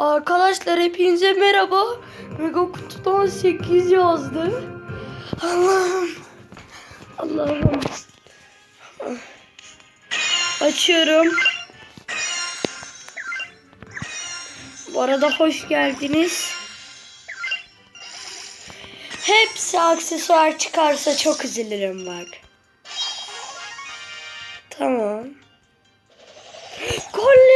Arkadaşlar hepinize merhaba. Mega kutudan 8 yazdı. Allah'ım. Allah'ım. Açıyorum. Bu arada hoş geldiniz. Hepsi aksesuar çıkarsa çok üzülürüm bak. Tamam. Collet.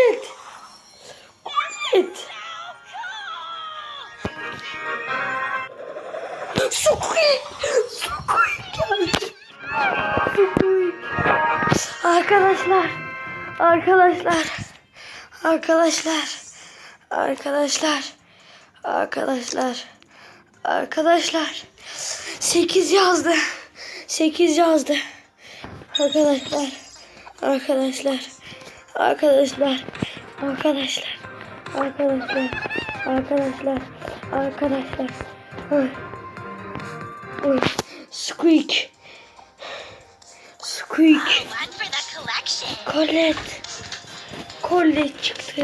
Arkadaşlar. Arkadaşlar. Arkadaşlar. Arkadaşlar. Arkadaşlar. 8 yazdı. 8 yazdı. Arkadaşlar. Arkadaşlar. Arkadaşlar. Arkadaşlar. Arkadaşlar. Arkadaşlar. Arkadaşlar. Squeak. Squeak. One Collet çıktı.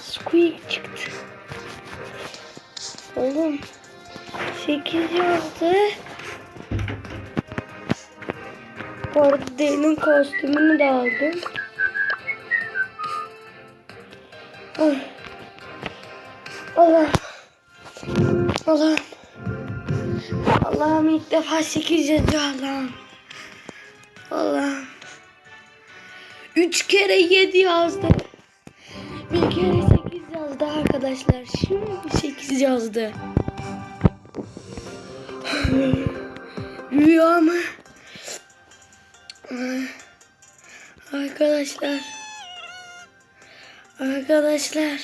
Squeak çıktı. Oğlum. 8 yazdı. Bu arada Day'nin kostümünü de aldım. Ay. Allah. Allah'ım. Allah'ım ilk defa 8 yazıyor Allah'ım. Allah'ım. 3 kere 7 yazdı. Bir kere 8 yazdı arkadaşlar. Şimdi 8 yazdı. Rüya mı? Arkadaşlar. Arkadaşlar.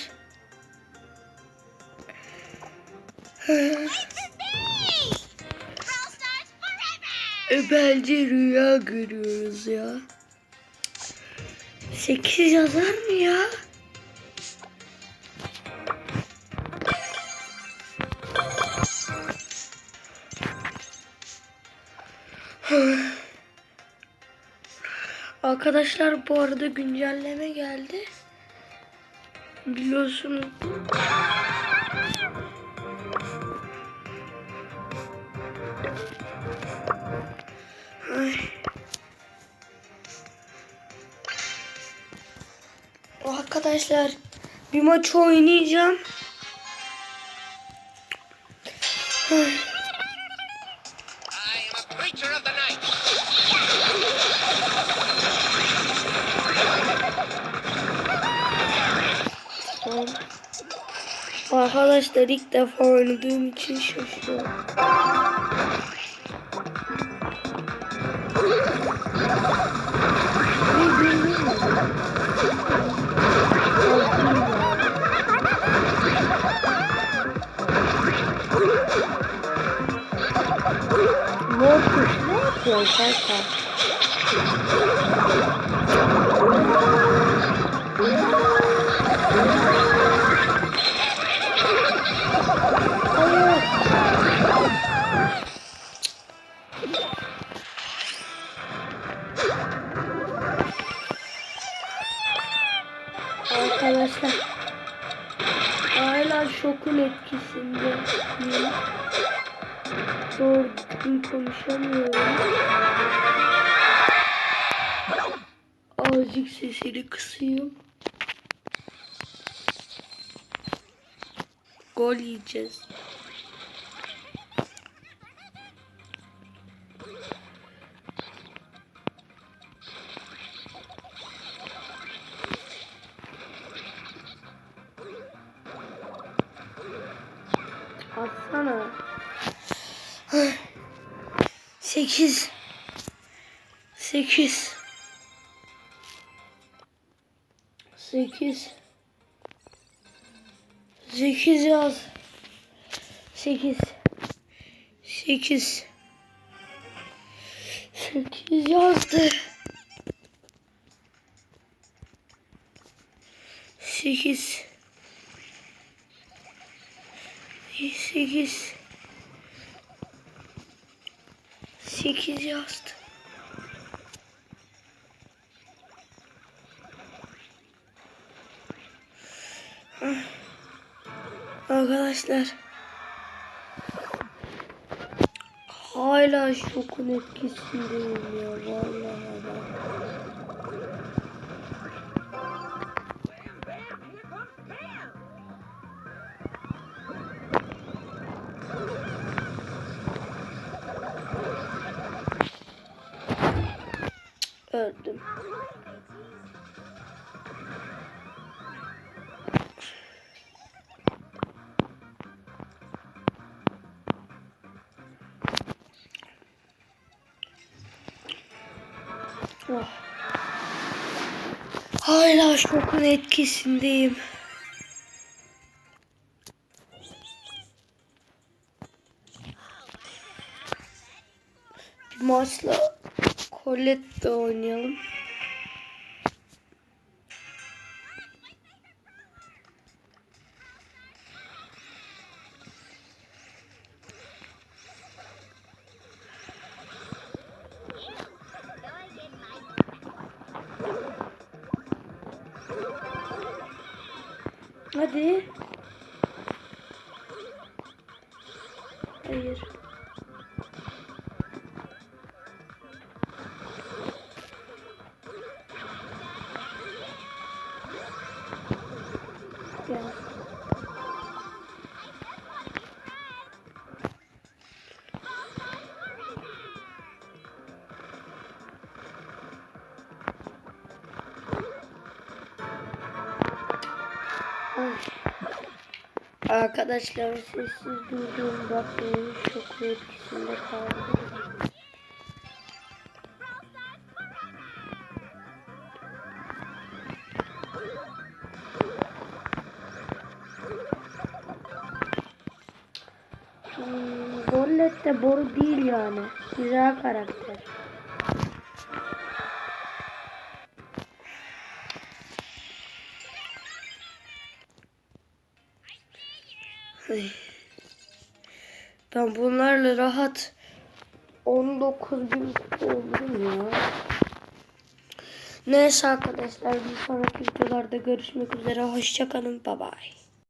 E, Bence rüya görüyoruz ya. 8 yazar mı ya? Arkadaşlar bu arada güncelleme geldi. Biliyorsunuz. Ay. Arkadaşlar bir maç oynayacağım. Arkadaşlar ilk defa oynadığım için şaşırıyorum. Ne yapıyorsun kanka? Arkadaşlar hala şokun etkisinde. Doğru düzgün konuşamıyorum. Azıcık sesini kısayım. Gol yiyeceğiz. Sekiz. Sekiz. Sekiz. Sekiz yaz. Sekiz. Sekiz. Sekiz yazdı. Sekiz. Sekiz. Sekiz yazdı. Arkadaşlar. Hala şokun etkisindeyim ya vallahi bak. Öldüm. Oh. Hala şokun etkisindeyim. Bir maçla Colette oynayalım. Hadi. Hayır. Arkadaşlar sessiz durduğum bakmayın çok etkisinde kaldım. Hmm, Gollet de boru değil yani. Güzel karakter. Ben bunlarla rahat 19 bin oldum ya. Neyse arkadaşlar bir sonraki videolarda görüşmek üzere. Hoşçakalın. Bye bye.